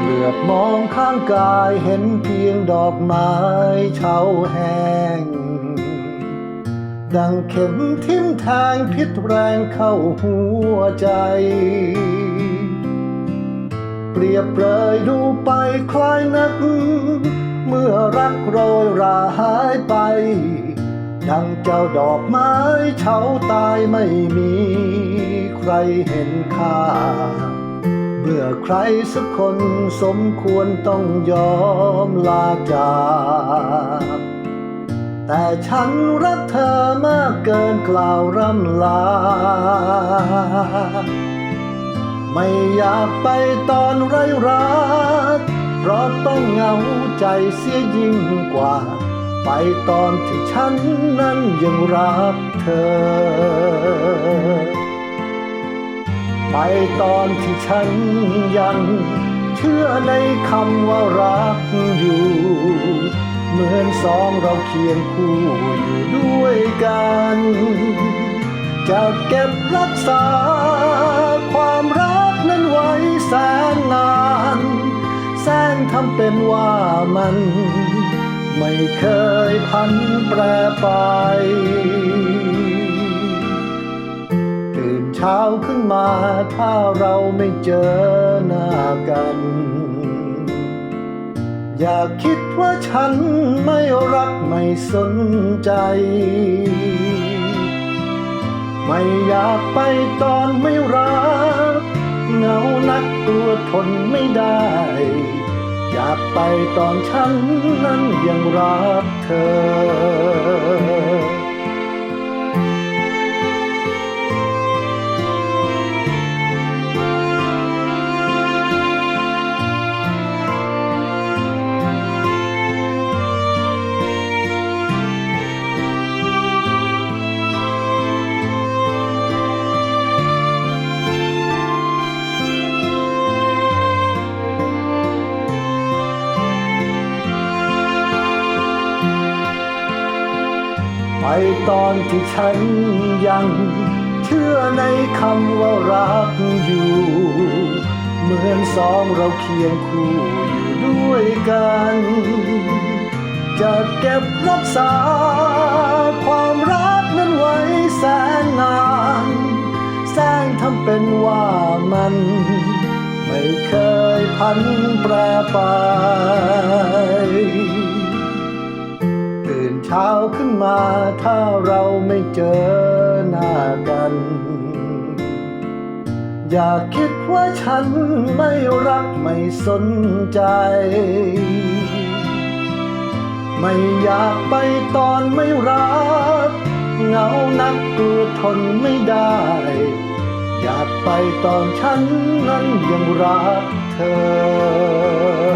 เหลือบมองข้างกายเห็นเพียงดอกไม้เฉาแห้ง ดังเข็มทิ่มแทงพิษแรงเข้าหัวใจ ปรียบเลยดูไปคล้ายนัก เมื่อรักโรยราหายไป ดังเจ้าดอกไม้เฉาตายไม่มีใครเห็นค่า เมื่อใครสักคนสมควรต้องยอมลาจากแต่ฉันรักเธอมากเกินกล่าวร่ำลา ไม่อยากไปตอนไร้รัก เพราะต้องเหงาใจเสียยิ่งกว่า ไปตอนที่ฉันนั้นยังรักเธอ ไปตอนที่ฉันยังเชื่อในคำว่ารักอยู่ เหมือนสองเราเคียงคู่อยู่ด้วยกัน จะเก็บรักษาความ มัน ไม่เคยพันแปรไป ตื่นเช้าขึ้นมาถ้าเราไม่เจอหน้ากัน อย่าคิดว่าฉันไม่รักไม่สนใจ ไม่อยากไปตอนไม่รักเหงานักตัวทนไม่ได้ อยากไปตอนฉันนั้นยังรักเธอ ตอนที่ฉันยังเชื่อในคำว่ารักอยู่ เหมือนสองเราเคียงคู่อยู่ด้วยกัน จะเก็บรักษา ความรักนั้นไว้แสนนานแสงทำเป็นว่ามัน ไม่เคยพันแปรไป เช้าขึ้นมาถ้าเราไม่เจอหน้ากัน อย่าคิดว่าฉันไม่รักไม่สนใจ ไม่อยากไปตอนไม่รักเหงานักตัวทนไม่ได้ อยากไปตอนฉันนั้นยังรักเธอ